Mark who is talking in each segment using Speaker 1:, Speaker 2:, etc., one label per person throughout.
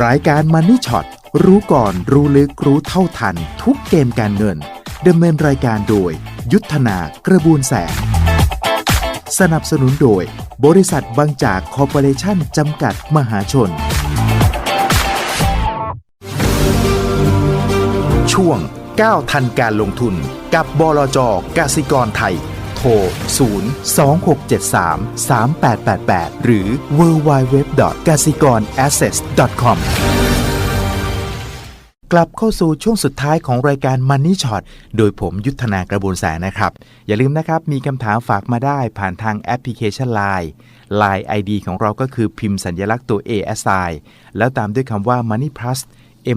Speaker 1: รายการมันนี่ช็อตรู้ก่อนรู้ลึกรู้เท่าทัน ทุกเกมการเงินดำเนินรายการโดย ยุทธนากระบวนแสง สนับสนุนโดย บริษัทบางจากคอร์ปอเรชั่นจำกัดมหาชน ช่วง 9 ทันการลงทุนกับบลจกสิกรไทย ทร 0 2673 3888 หรือ w w w g a s i k o r a s s e t c o m กลับเข้าสู่ช่วงสุดท้ายของรายการ Money Shot โดยผมยุทธนากระบวนแสงนะครับ อย่าลืมนะครับ มีคำถามฝากมาได้ผ่านทางแอปพลิเคชัน Line Line ID ของเราก็คือพิมพ์สัญลักษณ์ตัว ASI แล้วตามด้วยคำว่า Money Plus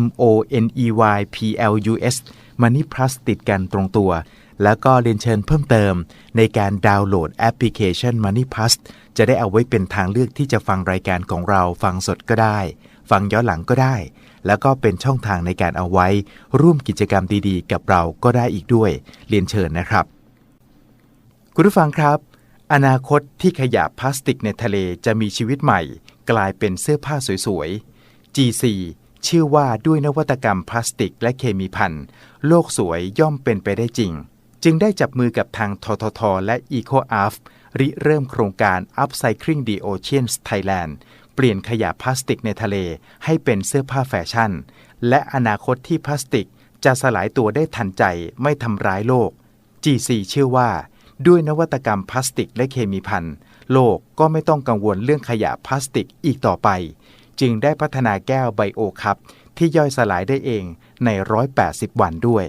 Speaker 1: M O N E Y P L U S Money Plus ติดกันตรงตัว แล้วก็เรียนเชิญเพิ่มเติม ในการดาวน์โหลดแอปพลิเคชัน Money Plus จะได้เอาไว้เป็นทางเลือกที่จะฟังรายการของเราฟังสดก็ได้ ฟังย้อนหลังก็ได้ แล้วก็เป็นช่องทางในการเอาไว้ ร่วมกิจกรรมดีๆ กับเราก็ได้อีกด้วย เรียนเชิญนะครับ คุณผู้ฟังครับ อนาคตที่ขยะพลาสติกในทะเลจะมีชีวิตใหม่ กลายเป็นเสื้อผ้าสวยๆ G4 ชื่อว่าด้วยนวัตกรรมพลาสติกและเคมีพันโลกสวยย่อมเป็นไปได้จริง จึงได้จับมือกับทางททท และ EcoAF ริเริ่มโครงการ Upcycling the Oceans Thailand เปลี่ยนขยะพลาสติกในทะเลให้เป็นเสื้อผ้าแฟชั่น และอนาคตที่พลาสติกจะสลายตัวได้ทันใจไม่ทำร้ายโลก G4 เชื่อว่า ด้วยนวัตกรรมพลาสติกและเคมีพันโลกก็ไม่ต้องกังวลเรื่องขยะพลาสติกอีกต่อไป จึงได้พัฒนาแก้วไบโอคัพที่ย่อยสลายได้เองใน 180 วันด้วย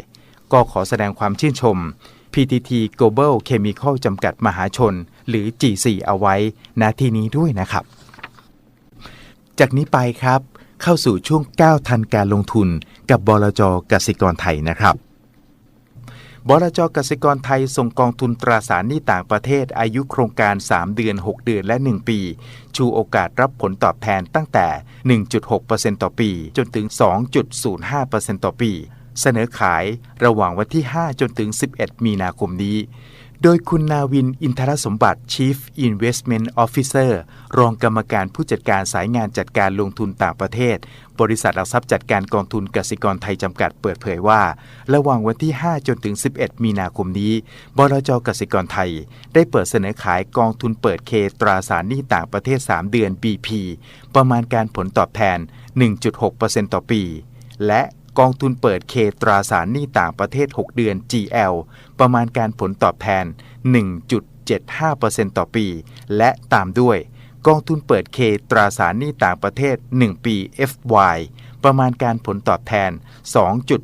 Speaker 1: ก็ขอแสดงความชื่นชม PTT Global Chemical จำกัดมหาชน หรือ G4 เอาไว้ณที่นี้ด้วยนะครับ จากนี้ไปครับ เข้าสู่ช่วง9ทันการลงทุนกับบลจกสิกรไทยนะครับบลจกสิกรไทยส่งกองทุนตราสารหนี้ต่างประเทศอายุโครงการ 3 เดือน 6 เดือนและ 1 ปี ชูโอกาสรับผลตอบแทนตั้งแต่ 1.6%ต่อปี จนถึง 2.05%ต่อปี เสนอขายระหว่างวันที่ 5 จนถึง 11 มีนาคมนี้ โดยคุณนาวินอินทรสมบัติ Chief Investment Officer รองกรรมการผู้จัดการสายงานจัดการลงทุนต่างประเทศ บริษัทหลักทรัพย์จัดการกองทุนกสิกรไทยจำกัดเปิดเผยว่า ระหว่างวันที่ 5 จนถึง 11 มีนาคมนี้ บลจกสิกรไทย ได้เปิดเสนอขายกองทุนเปิดเคตราสารหนี้ต่างประเทศ 3 เดือน BP ประมาณการผลตอบแทน 1.6%ต่อปี และ กองทุนเปิดเคตราสารหนี้ต่างประเทศ 6 เดือน GL ประมาณการผลตอบแทน 1.75%ต่อปี และตามด้วย กองทุนเปิดเคตราสารหนี้ต่างประเทศ 1 ปี FY ประมาณการผลตอบแทน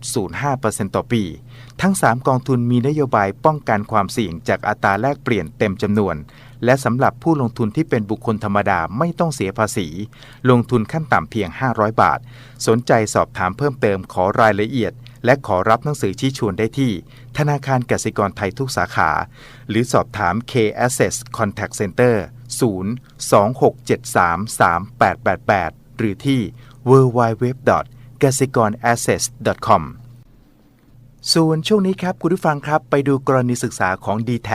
Speaker 1: 2.05%ต่อปี ทั้ง 3 กองทุนมีนโยบายป้องกันความเสี่ยงจากอัตราแลกเปลี่ยนเต็มจำนวน และสำหรับผู้ลงทุนที่เป็นบุคคลธรรมดาไม่ต้องเสียภาษี ลงทุนขั้นต่ำเพียง 500 บาท สนใจสอบถามเพิ่มเติมขอรายละเอียด และขอรับหนังสือชี้ชวนได้ที่ ธนาคารกสิกรไทยทุกสาขา หรือสอบถาม K Access Contact Center 0 2 6 7 3 3 8 8 8 หรือที่ www g a s i k o r a s s e t com ส่วนช่วงนี้ครับคุณผู้ฟังครับ ไปดูกรณีศึกษาของ d t แท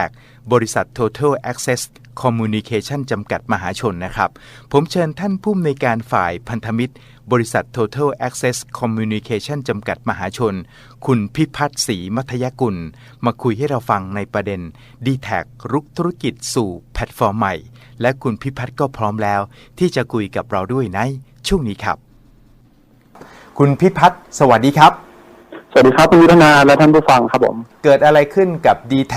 Speaker 1: บริษัท Total Access Communication จำกัดมหาชนนะครับ ผมเชิญท่านผู้อำนวยการฝ่ายพันธมิตร บริษัท Total Access Communication จำกัดมหาชน คุณพิพัฒน์ศรีมัธยกุล มาคุยให้เราฟังในประเด็น d t แทรุกธุรกิจสู่แพลตฟอร์มใหม่ และคุณพิพัฒน์ก็พร้อมแล้ว ที่จะคุยกับเราด้วยในช่วงนี้ครับ คุณพิพัฒน์สวัสดีครับ
Speaker 2: วัสดีครับคุณยุทธนาและท่านผู้ฟังครับผม
Speaker 1: เกิดอะไรขึ้นกับ d t แท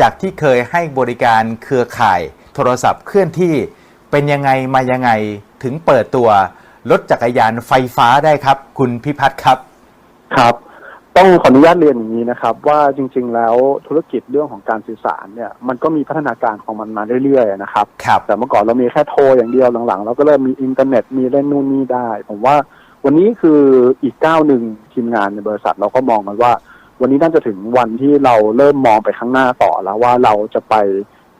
Speaker 1: จากที่เคยให้บริการเครือข่าย โทรศัพท์เคลื่อนที่เป็นยังไงมายังไงถึงเปิดตัวรถจักรยานไฟฟ้าได้ครับ คุณพิพัฒน์ครับ
Speaker 2: ครับ ต้องขออนุญาตเรียนอย่างนี้นะครับ ว่าจริง ๆ แล้วธุรกิจเรื่องของการสื่อสารเนี่ยมันก็มีพัฒนาการของมันมาเรื่อยๆนะครับ
Speaker 1: ครับ
Speaker 2: แต่เมื่อก่อนเรามีแค่โทรอย่างเดียวหลังๆ เราก็เริ่มมีอินเทอร์เน็ตมีเล่นนู่นนี่ได้ ผมว่า วันนี้คืออีกก้าวหนึ่งทีมงานในบริษัทเราก็มองกันว่า วันนี้น่าจะถึงวันที่เราเริ่มมองไปข้างหน้าต่อแล้วว่าเราจะไป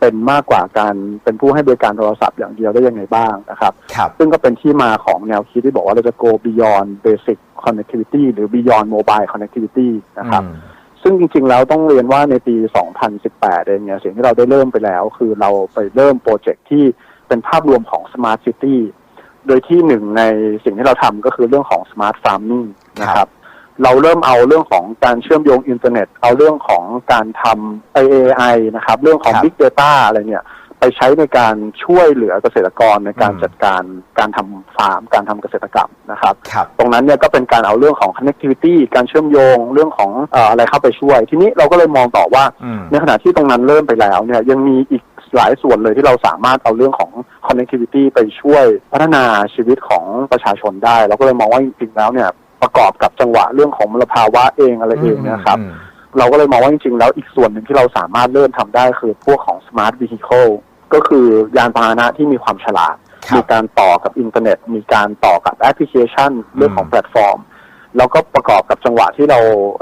Speaker 2: เป็นมากกว่าการเป็นผู้ให้บริการโทรศัพท์อย่างเดียวได้ยังไงบ้างนะครับ
Speaker 1: ครับ
Speaker 2: ซึ่งก็เป็นที่มาของแนวคิดที่บอกว่าเราจะ go beyond basic connectivity หรือ beyond mobile connectivity นะครับ
Speaker 1: อืม
Speaker 2: ซึ่งจริงๆแล้วต้องเรียนว่าในปี 2018 เองเนี่ยสิ่งที่เราได้เริ่มไปแล้ว คือเราไปเริ่มโปรเจกต์ที่เป็นภาพรวมของ smart city โดยที่หนึ่งในสิ่งที่เราทำก็คือเรื่องของ smart farming นะครับ เราเริ่มเอาเรื่องของการเชื่อมโยงอินเทอร์เน็ต เอาเรื่องของการทำ AI นะครับ เรื่องของ
Speaker 1: ครับ
Speaker 2: Big Data อะไรเนี่ยไปใช้ในการช่วยเหลือเกษตรกรในการ
Speaker 1: อืม
Speaker 2: จัดการการทำฟาร์ม การทำเกษตรกรรมนะครับ
Speaker 1: ครับ
Speaker 2: ตรงนั้นเนี่ยก็เป็นการเอาเรื่องของ connectivity การเชื่อมโยงเรื่องของเอ่ออะไรเข้าไปช่วย ทีนี้เราก็เลยมองต่อว่า
Speaker 1: อืม
Speaker 2: ในขณะที่ตรงนั้นเริ่มไปแล้วเนี่ยยังมีอีก หลายส่วนเลยที่เราสามารถเอาเรื่องของ connectivity ไปช่วยพัฒนาชีวิตของประชาชนได้ เราก็เลยมองว่าจริงๆแล้วเนี่ยประกอบกับจังหวะเรื่องของมลภาวะเองอะไรเองเนะครับ
Speaker 1: อืม
Speaker 2: เราก็เลยมองว่าจริงๆแล้วอีกส่วนหนึ่งที่เราสามารถเริ่มทำได้คือพวกของ smart vehicle ก็คือยานพาหนะที่มีความฉลาด
Speaker 1: ครับ
Speaker 2: มีการต่อกับอินเทอร์เน็ต มีการต่อกับแอปพลิเคชันเรื่องของแพลตฟอร์ม แล้วก็ประกอบกับจังหวะที่เรา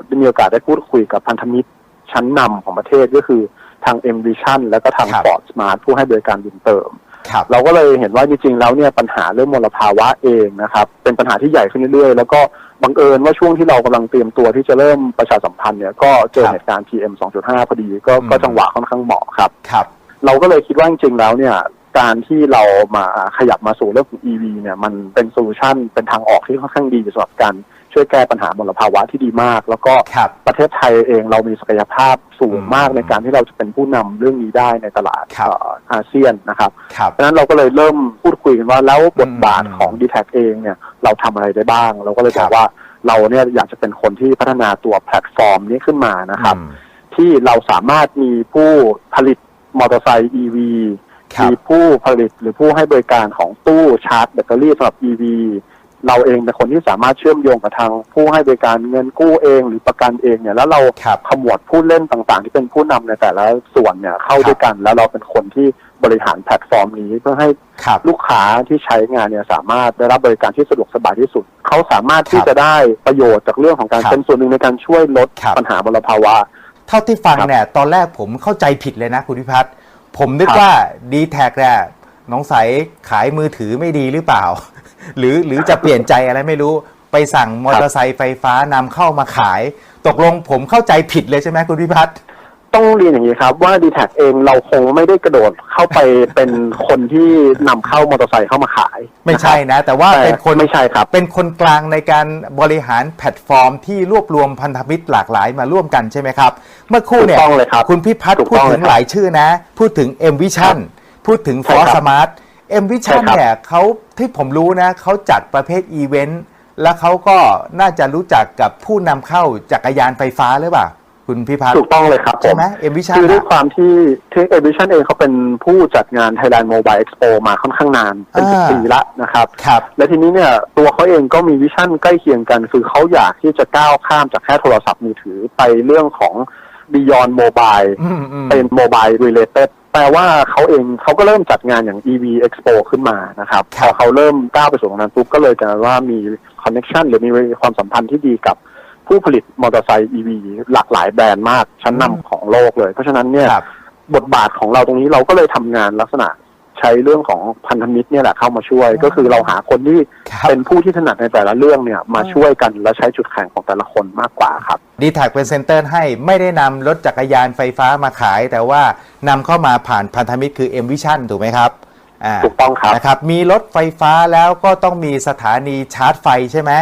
Speaker 2: ได้มีโอกาสได้พูดคุยกับพันธมิตรชั้นนำของประเทศก็คือ ทาง M Vision และก็ทาง
Speaker 1: ครับ
Speaker 2: Ford Smart ผู้ให้บริการบุญเติม
Speaker 1: ครับ
Speaker 2: เราก็เลยเห็นว่าจริงๆแล้วเนี่ยปัญหาเรื่องมลภาวะเองนะครับ เป็นปัญหาที่ใหญ่ขึ้นเรื่อยๆ แล้วก็บังเอิญว่าช่วงที่เรากำลังเตรียมตัวที่จะเริ่มประชาสัมพันธ์เนี่ยก็เจอ
Speaker 1: ครับ
Speaker 2: เหตุการณ์ PM 2.5 พอดีก็
Speaker 1: อืม
Speaker 2: ก็จังหวะค่อนข้างเหมาะครับ
Speaker 1: ครับ
Speaker 2: เราก็เลยคิดว่าจริงๆแล้วเนี่ยการที่เรามาขยับมาสู่เรื่องของ EV เนี่ยมันเป็นโซลูชันเป็นทางออกที่ค่อนข้างดีสำหรับการ ช่วยแก้ปัญหามลภาวะที่ดีมาก แล้วก็
Speaker 1: ครับ
Speaker 2: ประเทศไทยเองเรามีศักยภาพสูงมาก
Speaker 1: อืม
Speaker 2: ในการที่เราจะเป็นผู้นำเรื่องนี้ได้ในตลาด
Speaker 1: ครับ
Speaker 2: เอ่ออาเซียนนะครับ
Speaker 1: ครับ
Speaker 2: เพราะฉะนั้นเราก็เลยเริ่มพูดคุยกันว่าแล้วบทบาท
Speaker 1: อืม
Speaker 2: ของ d t แทเองเนี่ยเราทำอะไรได้บ้าง เราก็เลยบ
Speaker 1: ครั
Speaker 2: อบกว่าเราเนี่ยอยากจะเป็นคนที่พัฒนาตัวแพลตฟอร์มนี้ขึ้นมานะครับ
Speaker 1: อืม
Speaker 2: ที่เราสามารถมีผู้ผลิตมอเตอร์ไซค์ EV
Speaker 1: ครับ
Speaker 2: มีผู้ผลิตหรือผู้ให้บริการของตู้ชาร์จแบตเตอรี่สำหรับ EV เราเองเป็นคนที่สามารถเชื่อมโยงกับทางผู้ให้บริการเงินกู้เองหรือประกันเองเนี่ยแล้วเรา
Speaker 1: ครับ
Speaker 2: ขมวดผู้เล่นต่างๆ ที่เป็นผู้นำในแต่ละส่วนเนี่ยเข้า
Speaker 1: ครับ
Speaker 2: ด้วยกัน แล้วเราเป็นคนที่บริหารแพลตฟอร์มนี้เพื่อให้
Speaker 1: ครับ
Speaker 2: ลูกค้าที่ใช้งานเนี่ยสามารถได้รับบริการที่สะดวกสบายที่สุด เขาสามารถที่
Speaker 1: ครับ
Speaker 2: จะได้ประโยชน์จากเรื่องของการ
Speaker 1: ครับ
Speaker 2: เป็นส่วนหนึ่งในการช่วยลด
Speaker 1: ครับ
Speaker 2: ปัญหามลภาวะ
Speaker 1: เท่าที่ฟัง
Speaker 2: ครับ
Speaker 1: เนี่ยตอนแรกผมเข้าใจผิดเลยนะคุณพิพัฒน์ผมนึก
Speaker 2: ครับ
Speaker 1: ว่าดีแท็กเนี่ยน้องใสยขายมือถือไม่ดีหรือเปล่า หรือหรือจะเปลี่ยนใจอะไรไม่รู้ไปสั่งมอเตอร์ไซค์ไฟฟ้านำเข้ามาขาย ตกลงผมเข้าใจผิดเลยใช่ไหมคุณพิพัฒน์
Speaker 2: ต้องเรียนอย่างนี้ครับ ว่า d t แทเองเราคงไม่ได้กระโดดเข้าไปเป็นคนที่นำเข้ามอเตอร์ไซค์เข้ามาขาย
Speaker 1: ไม่ใช่นะ แต่ว่า
Speaker 2: แต่
Speaker 1: เป็นคน
Speaker 2: ไม่ใช่ครับ
Speaker 1: เป็นคนกลางในการบริหารแพลตฟอร์ม ที่รวบรวมพันธมิตรหลากหลายมาร่วมกันใช่ไหมครับ เมื่อครู่
Speaker 2: ถูก
Speaker 1: เนี่ย
Speaker 2: ต้องเลยครับ
Speaker 1: คุณพิพัฒน์
Speaker 2: ถูก
Speaker 1: พูด
Speaker 2: ต้อง
Speaker 1: ถึ
Speaker 2: เลย
Speaker 1: ง
Speaker 2: ครับ
Speaker 1: หลายชื่อนะ พูดถึง M Vision พูดถึง
Speaker 2: ใช่
Speaker 1: For
Speaker 2: ครับ
Speaker 1: Smart M Vision
Speaker 2: ใช่ครับ
Speaker 1: เนี่ยเขาที่ผมรู้นะเขาจัดประเภทอีเวนต์แล้วเขาก็น่าจะรู้จักกับผู้นำเข้าจักรยานไฟฟ้าหรือเปล่า คุณพิพัฒน์
Speaker 2: ถูกต้องเลยครับผ
Speaker 1: ใช่
Speaker 2: ม
Speaker 1: ไหม M Vision
Speaker 2: คือด้วย
Speaker 1: อะ
Speaker 2: ความที่ที่เอ i ิชันเองเขาเป็นผู้จัดงาน Thailand Mobile Expo มาค่อนข้างนาน เป็นสิบ
Speaker 1: อ่า
Speaker 2: ปีละนะครับ
Speaker 1: ครับ
Speaker 2: และทีนี้เนี่ยตัวเขาเองก็มีวิชั่นใกล้เคียงกัน คือเขาอยากที่จะก้าวข้ามจากแค่โทรศัพท์มือถือไปเรื่องของ Beyond Mobile
Speaker 1: อืมอืม
Speaker 2: เป็น Mobile Related แปลว่าเขาเองเขาก็เริ่มจัดงานอย่าง EV Expo ขึ้นมานะครับ
Speaker 1: ครั
Speaker 2: พ
Speaker 1: บ
Speaker 2: อเขาเริ่มก้าวไปสู่ตรงนั้นปุ๊บก็เลยกลายว่ามีคอนเน t ชันหรือมีความสัมพันธ์ที่ดีกับผู้ผลิตมอเตอร์ไซค์ EV หลากหลายแบรนด์มากชั้นนำของโลกเลย เพราะฉะนั้นเนี่ย
Speaker 1: ครับ
Speaker 2: บทบาทของเราตรงนี้เราก็เลยทำงานลักษณะ ใช้เรื่องของพันธมิตรเนี่ยแหละเข้ามาช่วย ก็คือเราหาคนที่
Speaker 1: ครับ
Speaker 2: เป็นผู้ที่ถนัดในแต่ละเรื่องเนี่ยมาช่วยกันและใช้จุดแข็งของแต่ละคนมากกว่าครับ
Speaker 1: ดีแท็เป็นเซ็นเตอร์ให้ไม่ได้นำรถจักรยานไฟฟ้ามาขาย แต่ว่านำเข้ามาผ่านพันธมิตรคือ M Vision ถูกไหมครับอ่า
Speaker 2: ถูกต้องครับ
Speaker 1: นะครับ มีรถไฟฟ้าแล้วก็ต้องมีสถานีชาร์จไฟใช่ไหม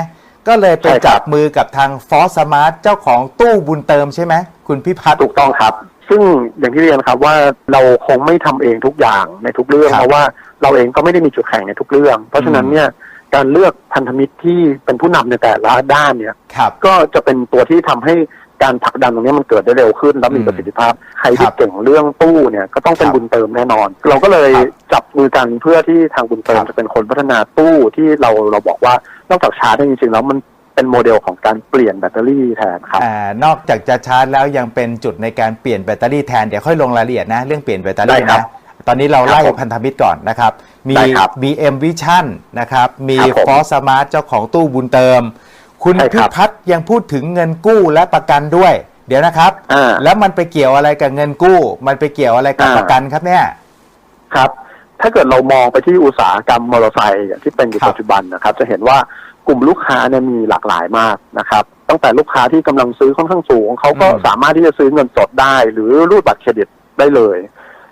Speaker 1: ก็เลยไป
Speaker 2: ใช่ครับ
Speaker 1: จับมือกับทางฟอสสมาร์ทเจ้าของตู้บุญเติมใช่ไหมคุณพิพัฒน์
Speaker 2: ถูกต้องครับ ซึ่งอย่างที่เรียนครับว่าเราคงไม่ทำเองทุกอย่างในทุกเรื่อง
Speaker 1: ครับ
Speaker 2: เพราะว่าเราเองก็ไม่ได้มีจุดแข็งในทุกเรื่อง เพราะฉะนั้นเนี่ยการเลือกพันธมิตรที่เป็นผู้นำในแต่ละด้านเนี่ย
Speaker 1: ครับ
Speaker 2: ก็จะเป็นตัวที่ทำให้การผลักดันตรงนี้มันเกิดได้เร็วขึ้นและมี
Speaker 1: อืม
Speaker 2: ประสิทธิภาพ ใคร
Speaker 1: ค
Speaker 2: ที่
Speaker 1: รับ
Speaker 2: เก่งเรื่องตู้เนี่ยก็ต้องเป็น
Speaker 1: ครับ
Speaker 2: บุญเติมแน่นอน เราก็เลย
Speaker 1: ครับ
Speaker 2: จับมือกันเพื่อที่ทางบุญเติ
Speaker 1: ค
Speaker 2: ม
Speaker 1: รับ
Speaker 2: จะเป็นคนพัฒนาตู้ที่เราเราบอกว่านอกจากชาร์จได้จริงๆแล้วมัน เป็นโมเดลของการเปลี่ยนแบตเตอรี่แทนครับ
Speaker 1: อ่านอกจากจะชาร์จแล้วยังเป็นจุดในการเปลี่ยนแบตเตอรี่แทน เดี๋ยวค่อยลงรายละเอียดนะ เรื่องเปลี่ยนแบตเตอรี่
Speaker 2: ได้ครั
Speaker 1: นะ
Speaker 2: บ
Speaker 1: ตอนนี้เราไล่
Speaker 2: ครับผม
Speaker 1: พันธมิตรก่อนนะครับ มี
Speaker 2: ได้ครับ
Speaker 1: มี M Vision นะครับ มี
Speaker 2: ครับผม
Speaker 1: ฟอสสมาร์ทเจ้าของตู้บุญเติม คุณ
Speaker 2: ใช่
Speaker 1: พิ
Speaker 2: ครับ
Speaker 1: พัฒน์ยังพูดถึงเงินกู้และประกันด้วย เดี๋ยวนะครับ
Speaker 2: อ่า
Speaker 1: แล้วมันไปเกี่ยวอะไรกับเงินกู้ มันไปเกี่ยวอะไรกับ
Speaker 2: อ่า
Speaker 1: ประกันครับเนี่ย
Speaker 2: ครับ ถ้าเกิดเรามองไปที่อุตสาหกรรมมอเตอร์ไซค์อย่างที่เป็นอยู่
Speaker 1: ครับ
Speaker 2: ปัจจุบันนะครับ จะเห็นว่า กลุ่มลูกค้าเนี่ยมีหลากหลายมากนะครับ ตั้งแต่ลูกค้าที่กำลังซื้อค่อนข้างสูง เขาก็
Speaker 1: อืม
Speaker 2: สามารถที่จะซื้อเงินสดได้ หรือรูดบัตรเครดิตได้เลย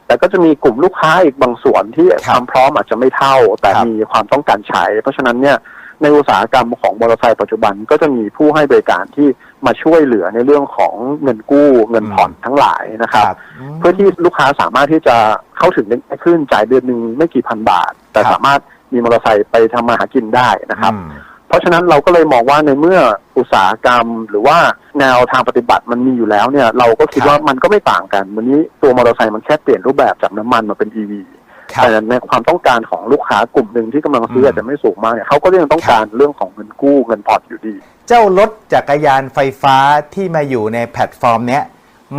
Speaker 2: แต่ก็จะมีกลุ่มลูกค้าอีกบางส่วนที่
Speaker 1: ครับ
Speaker 2: ความพร้อมอาจจะไม่เท่า แต่
Speaker 1: ครับ
Speaker 2: มีความต้องการใช้ เพราะฉะนั้นเนี่ยในอุตสาหกรรมของมอเตอร์ไซค์ปัจจุบันก็จะมีผู้ให้บริการที่มาช่วยเหลือในเรื่องของเงินกู้เงินผ่อนทั้งหลายนะครับ เพื่อที่ลูกค้าสามารถที่จะเข้าถึงได้ขึ้นจ่ายเดือนหนึ่งไม่กี่พันบาท แต่
Speaker 1: ครับ
Speaker 2: สามารถมีมอเตอร์ไซค์ไปทำมาหากินได้นะครับ
Speaker 1: อืม
Speaker 2: เพราะฉะนั้นเราก็เลยมองว่าในเมื่ออุตสาหกรรม หรือว่าแนวทางปฏิบัติมันมีอยู่แล้วเนี่ยเราก็คิด
Speaker 1: ครับ
Speaker 2: ว่ามันก็ไม่ต่างกัน วันนี้ตัวมอเตอร์ไซค์มันแค่เปลี่ยนรูปแบบจากน้ำมันมาเป็น EV
Speaker 1: ครับ
Speaker 2: แต่ในความต้องการของลูกค้ากลุ่มหนึ่งที่กำลังซื้อ
Speaker 1: ม
Speaker 2: อาจจะไม่สูงมากเนี่ยเขาก็ยังต้องการเรื่องของเงินกู้เงินผ่อนอยู่ดี
Speaker 1: เจ้ารถจักรยานไฟฟ้าที่มาอยู่ในแพลตฟอร์มเนี้ย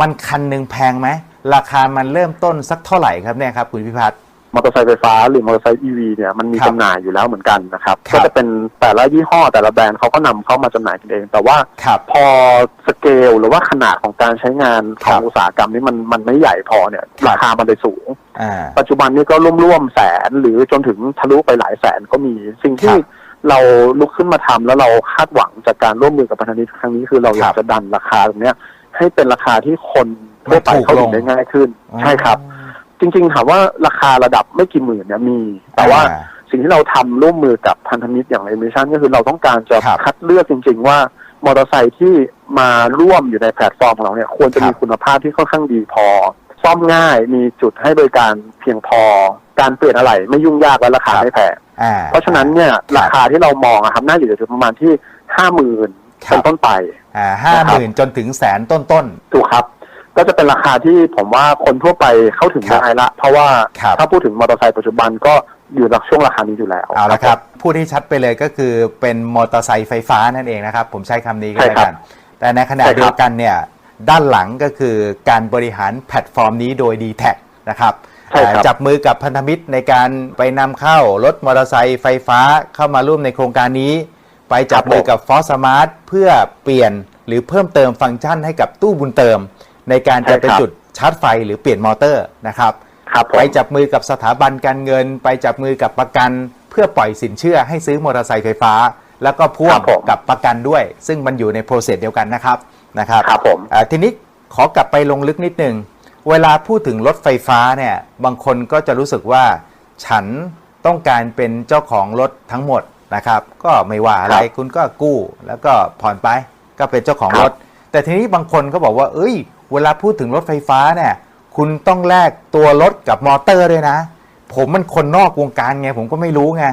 Speaker 1: มันคันหนึ่งแพงไหมราคามันเริ่มต้นสักเท่าไหร่ครับเนี่ยครับคุณพิพัฒน์
Speaker 2: มอเตอร์ไซค์ไฟฟ้าหรือมอเตอร์ไซค์ EV เนี่ยมันมี
Speaker 1: ครับ
Speaker 2: จำหน่ายอยู่แล้วเหมือนกันนะครับ
Speaker 1: ครับ
Speaker 2: ก็จะเป็นแต่ละยี่ห้อแต่ละแบรนด์เขาก็นำเข้ามาจำหน่ายกันเอง แต่ว่า
Speaker 1: ครับ
Speaker 2: พอสเกลหรือว่าขนาดของการใช้งานข
Speaker 1: ครั
Speaker 2: อง
Speaker 1: บ
Speaker 2: อุตสาหกรรมนี้มันมันไม่ใหญ่พอเนี่ย
Speaker 1: ครับ
Speaker 2: ราคามันเลยสูง
Speaker 1: อ่า
Speaker 2: ปัจจุบันนี้ก็ร่วมๆแสนหรือจนถึงทะลุไปหลายแสนก็มีสิ่งที่
Speaker 1: ครับ
Speaker 2: เราลุกขึ้นมาทำแล้วเราคาดหวังจากการร่วมมือกับพันธมิตรครั้งนี้คือเราอยาก
Speaker 1: ครับ
Speaker 2: จะดันราคาตรงเนี้ยให้เป็นราคาที่คนทั่วไป
Speaker 1: มันถูก
Speaker 2: เข้าถึ
Speaker 1: ล
Speaker 2: ง
Speaker 1: ง
Speaker 2: ได้ง่ายขึ้น ใช่ครับ จริงๆถามว่าราคาระดับไม่กี่หมื่นเนี่ยมี แต่ว่า
Speaker 1: อ่
Speaker 2: สิ่งที่เราทำร่วมมือกับพันธมิตรอย่างเอเมชันก็คือเราต้องการจะ
Speaker 1: ครับ
Speaker 2: คัดเลือกจริง ๆ ว่ามอเตอร์ไซค์ที่มาร่วมอยู่ในแพลตฟอร์มของเราเนี่ยควรจะ
Speaker 1: ครับ
Speaker 2: มีคุณภาพที่ค่อนข้างดีพอ ซ่อมง่ายมีจุดให้บริการเพียงพอ การเปลี่ยนอะไรไม่ยุ่งยากและราคาไม่แพง
Speaker 1: อ่า
Speaker 2: เพราะฉะนั้นเนี่ยราคาที่เรามองอะครับน่าอยู่ที่ประมาณที่ห้าหมื่น
Speaker 1: ครับ
Speaker 2: เป็นต้นไป
Speaker 1: อ่าห้าหมื่นจนถึงแสนต้นต้น
Speaker 2: ถูกครับ ก็จะเป็นราคาที่ผมว่าคนทั่วไปเข้าถึง
Speaker 1: ครับ
Speaker 2: ได้ละ เพราะว่า
Speaker 1: ครับ
Speaker 2: ถ้าพูดถึงมอเตอร์ไซค์ปัจจุบันก็อยู่ในช่วงราคานี้อยู่แล้ว
Speaker 1: เอาละครับพูดที่ชัดไปเลยก็คือเป็นมอเตอร์ไซค์ไฟฟ้านั่นเองนะครับ ผมใช้คำนี้ก็
Speaker 2: ใช่
Speaker 1: แล้ว
Speaker 2: ครับ
Speaker 1: กัน แต่ในขณะ
Speaker 2: ใช่ครับ
Speaker 1: เดียวกันเนี่ยด้านหลังก็คือการบริหารแพลตฟอร์มนี้โดย d t แทนะครับ
Speaker 2: ใช่ครับ
Speaker 1: เอ่อจับมือกับพันธมิตรในการไปนำเข้ารถมอเตอร์ไซค์ไฟฟ้าเข้ามาร่วมในโครงการนี้ ไปจับมือกับฟอสมาร์ทเพื่อเปลี่ยนหรือเพิ่มเติมฟังก์ชันให้กับตู้บุญเติม ในการจะเป็นจุดชาร์จไฟหรือเปลี่ยนมอเตอร์นะครับ
Speaker 2: ครับผม
Speaker 1: ไปจับมือกับสถาบันการเงิน ไปจับมือกับประกัน เพื่อปล่อยสินเชื่อให้ซื้อมอเตอร์ไซค์ไฟฟ้า แล้วก็พ่ว
Speaker 2: ค
Speaker 1: ง
Speaker 2: รับผม
Speaker 1: กับประกันด้วย ซึ่งมันอยู่ในโปรเซสเดียวกันนะครับนะครับ
Speaker 2: ครับผม
Speaker 1: อ่าทีนี้ขอกลับไปลงลึกนิดนึงเวลาพูดถึงรถไฟฟ้าเนี่ยบางคนก็จะรู้สึกว่า ฉันต้องการเป็นเจ้าของรถทั้งหมดนะครับ ก็ไม่ว่าอะไร
Speaker 2: ครับ
Speaker 1: คุณก็กู้แล้วก็ผ่อนไปก็เป็นเจ้าของ
Speaker 2: ครั
Speaker 1: ร
Speaker 2: บ
Speaker 1: ถแต่ทีนี้บางคนก็บอกว่า เอ้ย เวลาพูดถึงรถไฟฟ้าเนี่ย คุณต้องแลกตัวรถกับมอเตอร์ด้วยนะ ผมมันคนนอกวงการไงผมก็ไม่รู้ไง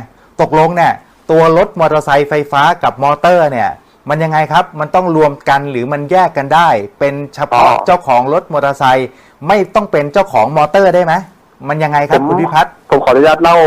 Speaker 1: ตกลงเนี่ยตัวรถมอเตอร์ไซค์ไฟฟ้ากับมอเตอร์เนี่ย มันยังไงครับ มันต้องรวมกันหรือมันแยกกันได้ เป็นเฉพาะ
Speaker 2: อ๋อ
Speaker 1: เจ้าของรถมอเตอร์ไซค์ไม่ต้องเป็นเจ้าของมอเตอร์ได้ไหมมันยังไงครับ
Speaker 2: ผม
Speaker 1: คุณพิพัฒน์
Speaker 2: ผมขออนุญาตเล่า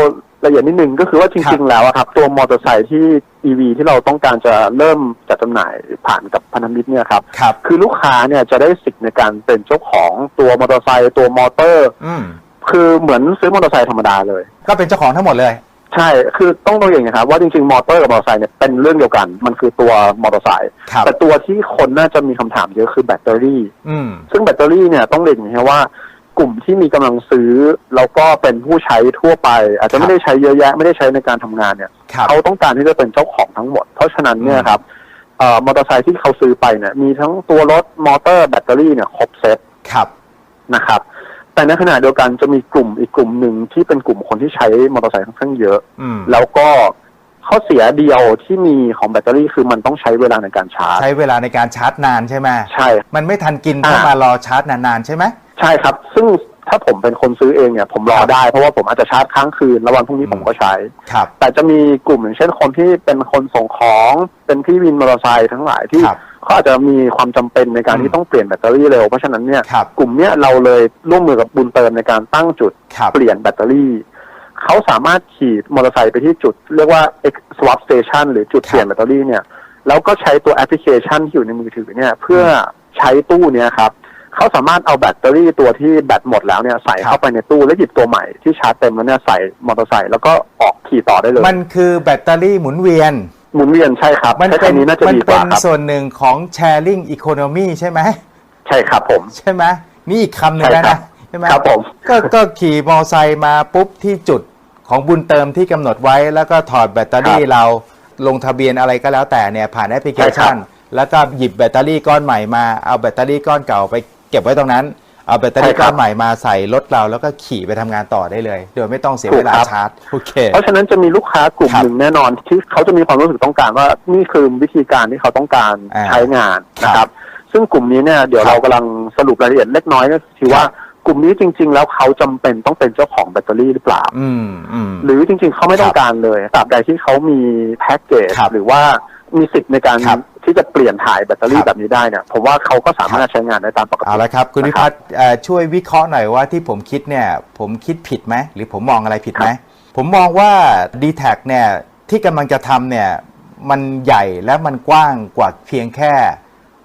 Speaker 2: ละเอียดนิดนึงก็คือว่าจ
Speaker 1: ครั
Speaker 2: ริง
Speaker 1: บ
Speaker 2: ๆแล้วอะครับ ตัวมอเตอร์ไซค์ที่ EV ที่เราต้องการจะเริ่มจัดจำหน่ายผ่านกับพันธมิตรเนี่ยครับ
Speaker 1: ครับ
Speaker 2: คือลูกค้าเนี่ยจะได้สิทธิ์ในการเป็นเจ้าของตัวมอเตอร์ไซค์ตัวมอเตอร์
Speaker 1: อืม
Speaker 2: คือเหมือนซื้อมอเตอร์ไซค์ธรรมดาเลย
Speaker 1: ก็เป็นเจ้าของทั้งหมดเลย
Speaker 2: ใช่ คือต้องต้องอย่างนี้ครับว่าจริงๆ มอเตอร์กับมอเตอร์ไซค์เนี่ยเป็นเรื่องเดียวกัน มันคือตัวมอเตอร์ไซค์
Speaker 1: ครับ
Speaker 2: แต่ตัวที่คนน่าจะมีคำถามเยอะคือแบตเตอรี่
Speaker 1: อืม
Speaker 2: ซึ่งแบตเตอรี่เนี่ยต้องเรียนอย่างนี้ครับว่า กลุ่มที่มีกำลังซื้อ แล้วก็เป็นผู้ใช้ทั่วไป อาจจะ
Speaker 1: ครับ
Speaker 2: ไม่ได้ใช้เยอะแยะ ไม่ได้ใช้ในการทำงานเนี่ย
Speaker 1: ครับ
Speaker 2: เขาต้องการที่จะเป็นเจ้าของทั้งหมด เพราะฉะนั้นเนี่ยครับเอ่อมอเตอร์ไซค์ที่เขาซื้อไปเนี่ยมีทั้งตัวรถมอเตอร์แบตเตอรี่เนี่ยครบเซต
Speaker 1: ครับ
Speaker 2: นะครับ แต่ในขณะเดียวกันจะมีกลุ่มอีกกลุ่มหนึ่งที่เป็นกลุ่มคนที่ใช้มอเตอร์ไซค์ค่อนข้างเยอะ
Speaker 1: อืม
Speaker 2: แล้วก็ข้อเสียเดียวที่มีของแบตเตอรี่คือมันต้องใช้เวลาในการชาร์จ
Speaker 1: ใช้เวลาในการชาร์จนานใช่ไหม
Speaker 2: ใช่
Speaker 1: มันไม่ทันกินถ้า
Speaker 2: อ่าม
Speaker 1: มารอชาร์จนานๆใช่ไหม
Speaker 2: ใช่ครับ ซึ่งถ้าผมเป็นคนซื้อเองเนี่ย ผมรอ
Speaker 1: ครับ
Speaker 2: ได้เพราะว่าผมอาจจะชาร์จค้างคืน แล้ววันพรุ่งนี้
Speaker 1: อืม
Speaker 2: ผมก็ใช้
Speaker 1: ครับ
Speaker 2: แต่จะมีกลุ่มอย่างเช่นคนที่เป็นคนส่งของเป็นพี่วินมอเตอร์ไซค์ทั้งหลายที่
Speaker 1: ครับ
Speaker 2: เขาอาจจะมีความจำเป็นในการ
Speaker 1: อืม
Speaker 2: ที่ต้องเปลี่ยนแบตเตอรี่เร็วเพราะฉะนั้นเนี่ย
Speaker 1: ครับ
Speaker 2: กลุ่มเนี้ยเราเลยร่วมมือกับบุญเติมในการตั้งจุด
Speaker 1: ครับ
Speaker 2: เปลี่ยนแบตเตอรี่ เขาสามารถขี่มอเตอร์ไซค์ไปที่จุด เรียกว่า X swap station หรือจุดเปลี่ยนแบตเตอรี่เนี่ย แล้วก็ใช้ตัวแอปพลิเคชันที่อยู่ในมือถือเนี่ย เพื่อใช้ตู้เนี่ยครับ เขาสามารถเอาแบตเตอรี่ตัวที่แบตหมดแล้วเนี่ยใส่
Speaker 1: ครับ
Speaker 2: เข้าไปในตู้แล้วหยิบตัวใหม่ที่ชาร์จเต็มแล้วเนี่ยใส่มอเตอร์ไซค์แล้วก็ออกขี่ต่อได้เลย
Speaker 1: มันคือแบตเตอรี่หมุนเวียน
Speaker 2: หมุนเวียนใช่ครับ
Speaker 1: มัน
Speaker 2: ใช้
Speaker 1: เป็น
Speaker 2: คำนี้น่าจะ
Speaker 1: มั
Speaker 2: ดีก
Speaker 1: เป็
Speaker 2: ว่านครับ
Speaker 1: ส่วนหนึ่งของ sharing economy ใช่ไหม
Speaker 2: ใช่ครับผม
Speaker 1: ใช่ไหมนี่อีกคำหนึ่ง
Speaker 2: ใช่
Speaker 1: แล้ว
Speaker 2: ครั
Speaker 1: นะ
Speaker 2: บ
Speaker 1: ใช่ไหม
Speaker 2: ครับผม
Speaker 1: ก็ก็ขี่มอไซค์มาปุ๊บที่จุดของบุญเติมที่กำหนดไว้ แล้วก็ถอดแบตเตอรี่
Speaker 2: ครับ
Speaker 1: เราลงทะเบียนอะไรก็แล้วแต่เนี่ยผ่านแอปพลิเคชัน
Speaker 2: ใช่ครับ
Speaker 1: แล้วก็หยิบแบตเตอรี่ก้อนใหม่มาเอาแบตเตอรี่ก้อนเก่าไป เก็บไว้ตรงนั้น เอาแบตเตอ
Speaker 2: ใช่
Speaker 1: รี่
Speaker 2: ครั
Speaker 1: ก้อบนใหม่มาใส่รถเราแล้วก็ขี่ไปทำงานต่อได้เลย โดยไม่ต้องเสีย
Speaker 2: ถู
Speaker 1: เว
Speaker 2: ก
Speaker 1: ลา
Speaker 2: ครับ
Speaker 1: ชาร์จโอเค
Speaker 2: เพราะฉะนั้นจะมีลูกค้ากลุ่ม
Speaker 1: ครับ
Speaker 2: หนึ่งแน่นอนที่เขาจะมีความรู้สึกต้องการว่านี่คือวิธีการที่เขาต้องการ
Speaker 1: อ่า
Speaker 2: ใช้งานนะ
Speaker 1: ค
Speaker 2: ค
Speaker 1: รั
Speaker 2: รับบซึ่งกลุ่มนี้เนี่ยเดี๋ยว
Speaker 1: ครับ
Speaker 2: เรากำลังสรุปรายละเอียดเล็กน้อยก็คือว่ากลุ่มนี้จริง ๆ แล้วเขาจำเป็นต้องเป็นเจ้าของแบตเตอรี่หรือเปล่า
Speaker 1: อืมอืม
Speaker 2: หรือจริง ๆ เขาไม่ต้อ
Speaker 1: ค
Speaker 2: ง
Speaker 1: รับ
Speaker 2: การเลยตราบใดที่เขามีแพ็กเกจ
Speaker 1: ครับ
Speaker 2: หรือว่ามีสิทธิ์ในการ
Speaker 1: ครับ
Speaker 2: ที่จะเปลี่ยนถ่ายแบตเตอรี่
Speaker 1: ครับ
Speaker 2: แบบนี้ได้เนี่ยผมว่าเขาก็สามารถ
Speaker 1: ครับ
Speaker 2: ใช้งานได้ตามปกติ
Speaker 1: เอาละครับ คุณ
Speaker 2: นะ
Speaker 1: นิ
Speaker 2: ครับ
Speaker 1: พัฒน์เอ่อช่วยวิเคราะห์หน่อยว่าที่ผมคิดเนี่ย ผมคิดผิดไหมหรือผมมองอะไรผิดไหมผมมองว่า d t แทเนี่ยที่กำลังจะทำเนี่ยมันใหญ่และมันกว้างกว่าเพียงแค่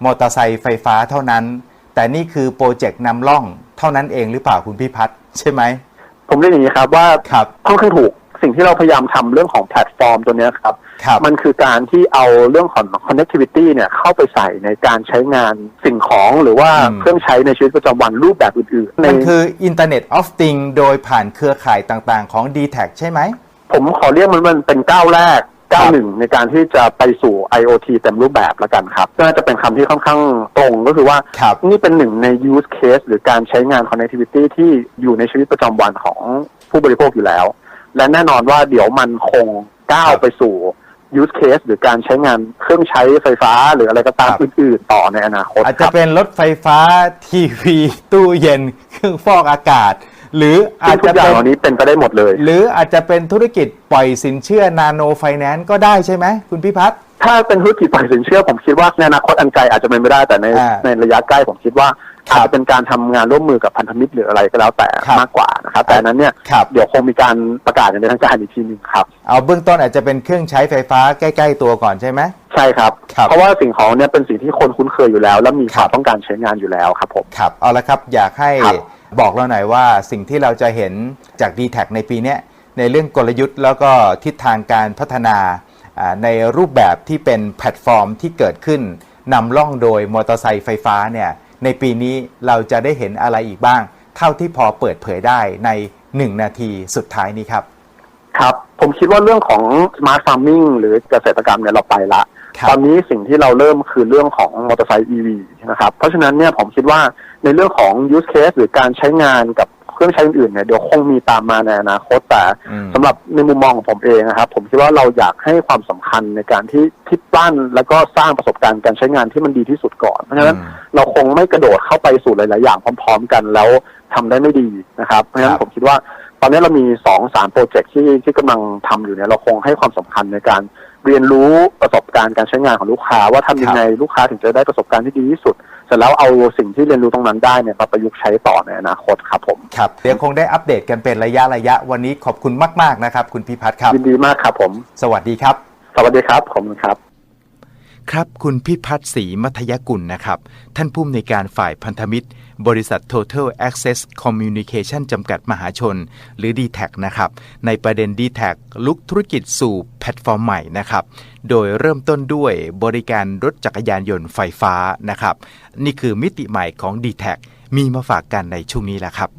Speaker 1: มอเตอร์ไซค์ไฟฟ้าเท่านั้น แต่นี่คือโปรเจกต์นำร่องเท่านั้นเองหรือเปล่าคุณพิพัฒน์ใช่ไหม
Speaker 2: ผมเรียนอย่างนี้ครับว่า
Speaker 1: ครับ
Speaker 2: ค่อนข้างถูกสิ่งที่เราพยายามทำเรื่องของแพลตฟอร์มตัวเนี้ยครับ
Speaker 1: ครับ
Speaker 2: มันคือการที่เอาเรื่องของ connectivity เนี่ยเข้าไปใส่ในการใช้งานสิ่งของหรือว่า
Speaker 1: อืม
Speaker 2: เครื่องใช้ในชีวิตประจำวันรูปแบบอื่นๆใน
Speaker 1: มันคือ Internet of Things โดยผ่านเครือข่ายต่างๆ ของ d t แทใช่ไหม
Speaker 2: ผมขอเรียกมันมันเป็นก้าวแรก
Speaker 1: ครั
Speaker 2: ก้าว
Speaker 1: บ
Speaker 2: หนึ่งในการที่จะไปสู่ IoT เต็มรูปแบบละกันครับน่าจะเป็นคำที่ค่อนข้างตรงก็คือว่า
Speaker 1: ครับ
Speaker 2: นี่เป็นหนึ่งใน use case หรือการใช้งาน connectivity ที่อยู่ในชีวิตประจำวันของผู้บริโภคอยู่แล้ว และแน่นอนว่าเดี๋ยวมันคงก้าวไปสู่ use case หรือการใช้งานเครื่องใช้ไฟฟ้าหรืออะไรก็ตาม
Speaker 1: ครับ
Speaker 2: อื่นๆต่อในอนาคต
Speaker 1: อาจ
Speaker 2: ค
Speaker 1: จะ
Speaker 2: รับ
Speaker 1: เป็นรถไฟฟ้าทีวีตู้เย็นเครื่องฟอกอากาศ หรืออา
Speaker 2: ซึ่
Speaker 1: จ
Speaker 2: งทุ
Speaker 1: จะ
Speaker 2: กอย่า
Speaker 1: เป็
Speaker 2: ง
Speaker 1: น
Speaker 2: เหล่านี้เป็นไปได้หมดเลย
Speaker 1: หรืออาจจะเป็นธุรกิจปล่อยสินเชื่อนาโนไฟแนนซ์ก็ได้ใช่ไหมคุณพิพัฒน์
Speaker 2: ถ้าเป็นธุรกิจปล่อยสินเชื่อผมคิดว่าในอนาคตอันไกลอาจจะเป็นไม่ได้แต่ใน
Speaker 1: อ่า
Speaker 2: ในระยะใกล้ผมคิดว่า
Speaker 1: ครับ
Speaker 2: อาจจะเป็นการทำงานร่วมมือกับพันธมิตรหรืออะไรก็แล้วแต่
Speaker 1: ครับ
Speaker 2: มากกว่านะครับแต่อันนั้นเนี่ย
Speaker 1: ครับ
Speaker 2: เดี๋ยวคงมีการประกาศอย่างเป็นทางการอีกทีหนึงครับ
Speaker 1: เอาเบื้องต้นอาจจะเป็นเครื่องใช้ไฟฟ้าใกล้ ๆ ตัวก่อนใช่ไหม
Speaker 2: ใช่ครับ
Speaker 1: ครับ
Speaker 2: เพราะว่าสิ่งของเนี่ยเป็นสิ่งที่คนคุ้นเคยอยู่แล้ว และมีค
Speaker 1: ครั
Speaker 2: วาม
Speaker 1: บ
Speaker 2: ต้องการใช้งานอยู่แล้วครับผม
Speaker 1: ครับเอาละครับอยากให้
Speaker 2: ครับ
Speaker 1: บอกเราหน่อยว่าสิ่งที่เราจะเห็นจาก d t แทในปีเนี้ยในเรื่องกลยุทธ์ แล้วก็ทิศทางการพัฒนาอ่าในรูปแบบที่เป็นแพลตฟอร์มที่เกิดขึ้นนำล่องโดยมอเตอร์ไซค์ไฟฟ้าเนี่ย ในปีนี้เราจะได้เห็นอะไรอีกบ้าง เท่าที่พอเปิดเผยได้ใน 1 นาทีสุดท้ายนี้ครับ
Speaker 2: ครับผมคิดว่าเรื่องของ smart farming หรือเกษตรกรรมเนี่ยเราไปละ
Speaker 1: ครับ
Speaker 2: ตอนนี้สิ่งที่เราเริ่มคือเรื่องของมอเตอร์ไซค์ EV นะครับ เพราะฉะนั้นเนี่ยผมคิดว่าในเรื่องของ use case หรือการใช้งานกับเค รื่องใช้อื่นๆเนี่ยเดี๋ยวคงมีตามมาในอนาคตแต่
Speaker 1: อืม
Speaker 2: สำหรับในมุมมองของผมเองนะครับ ผมคิดว่าเราอยากให้ความสำคัญในการที่ที่ปั้นแล้วก็สร้างประสบการณ์การใช้งานที่มันดีที่สุดก่อน เพราะฉะนั้น
Speaker 1: อืม
Speaker 2: เราคงไม่กระโดดเข้าไปสู่หลาย ๆ อย่างพร้อม ๆ กันแล้วทำได้ไม่ดีนะครับ เพราะฉะนั้
Speaker 1: ครั
Speaker 2: น
Speaker 1: บ
Speaker 2: ผมคิดว่า ตอนนี้เรามีสองสามโปรเจกต์ที่ที่กำลังทำอยู่เนี่ยเราคงให้ความสำคัญในการ เรียนรู้ประสบการณ์การใช้งานของลูกค้า ว่าทำยังไงลูกค้าถึงจะได้ประสบการณ์ที่ดีที่สุด เสร็จแล้วเอาสิ่งที่เรียนรู้ตรงนั้นได้เนี่ยมาประยุกต์ใช้ต่อในอนาคตครับผม
Speaker 1: ครับเดี๋ยวคงได้อัปเดตกันเป็นระยะระยะวันนี้ขอบคุณมากๆนะครับ คุณพิพัฒน์ครับ
Speaker 2: ยินดีมากครับผม
Speaker 1: สวัสดีครับ
Speaker 2: สวัสดีครับขอบคุณครับ
Speaker 1: ครับคุณพิพัฒน์ศรีมัธยกุลนะครับ ท่านผู้อำนวยการฝ่ายพันธมิตร บริษัท Total Access Communication จำกัดมหาชน หรือ d t แทนะครับ ในประเด็น d t แทลุกธุรกิจสู่แพลตฟอร์มใหม่นะครับ โดยเริ่มต้นด้วยบริการรถจักรยานยนต์ไฟฟ้านะครับ นี่คือมิติใหม่ของ d t แทมีมาฝากกันในช่วงนี้แหละครับ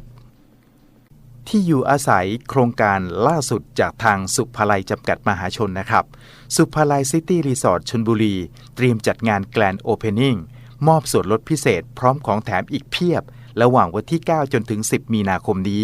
Speaker 1: ที่อยู่อาศัยโครงการล่าสุดจากทางสุภาลัยจำกัดมหาชนนะครับ สุภาลัยซิตี้รีสอร์ทชนบุรี เตรียมจัดงานแกลนโอเพนนิ่ง มอบส่วนลดพิเศษพร้อมของแถมอีกเพียบ ระหว่างวันที่ 9 จนถึง 10 มีนาคมนี้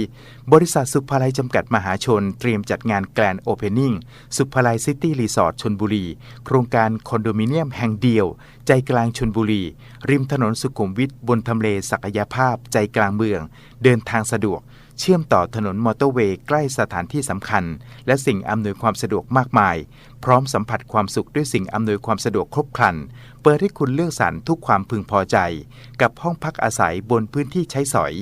Speaker 1: บริษัทสุภาลัยจำกัดมหาชน เตรียมจัดงานแกลนโอเพนนิ่งสุภาลัยซิตี้รีสอร์ทชนบุรี โครงการคอนโดมิเนียมแห่งเดียว ใจกลางชนบุรี ริมถนนสุขุมวิทบนทำเลศักยภาพใจกลางเมือง เดินทางสะดวก เชื่อมต่อถนนมอเตอร์เวย์ใกล้สถานที่สำคัญ และสิ่งอำนวยความสะดวกมากมาย พร้อมสัมผัสความสุขด้วยสิ่งอำนวยความสะดวกครบครัน เปิดให้คุณเลือกสรรทุกความพึงพอใจ กับห้องพักอาศัยบนพื้นที่ใช้สอย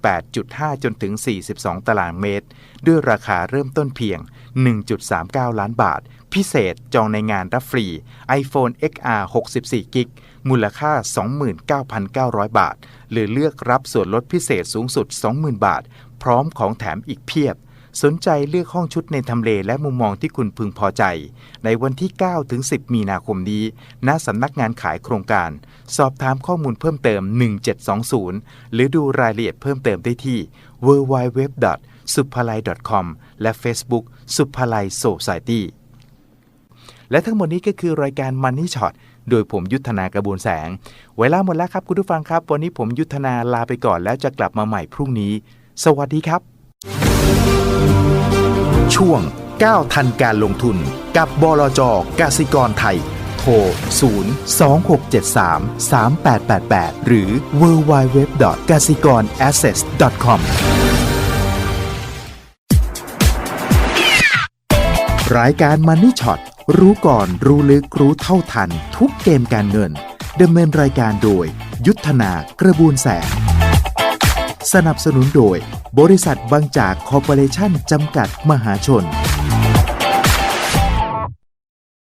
Speaker 1: 28.5 จนถึง 42 ตารางเมตร ด้วยราคาเริ่มต้นเพียง 1.39 ล้านบาท พิเศษจองในงานรับฟรี iPhone XR 64กิก มูลค่า 29,900 บาท หรือเลือกรับส่วนลดพิเศษสูงสุด 20,000 บาท พร้อมของแถมอีกเพียบ สนใจเลือกห้องชุดในทำเลและมุมมองที่คุณพึงพอใจ ในวันที่ 9 ถึง 10 มีนาคมนี้ ณสำนักงานขายโครงการ สอบถามข้อมูลเพิ่มเติม 1720 หรือดูรายละเอียดเพิ่มเติมได้ที่ www s u p a l a i com และ Facebook สุภาลัย Society และทั้งหมดนี้ก็คือรายการ Money Shot โดยผมยุทธนากระบวนแสง เวลาหมดแล้วครับคุณผู้ฟังครับ วันนี้ผมยุทธนาลาไปก่อนแล้วจะกลับมาใหม่พรุ่งนี้ สวัสดีครับ ช่วง9ทันการลงทุนกับบลจกสิกรไทย โทร 0 2673 3888 หรือ w w w g a s i k o r a s s e t c o m รายการ Money Shot รู้ก่อนรู้ลึกรู้เท่าทัน ทุกเกมการเงินดำเนินรายการโดย ยุทธนากระบูนแสง สนับสนุนโดย บริษัทบางจากคอร์ปอเรชั่นจำกัดมหาชน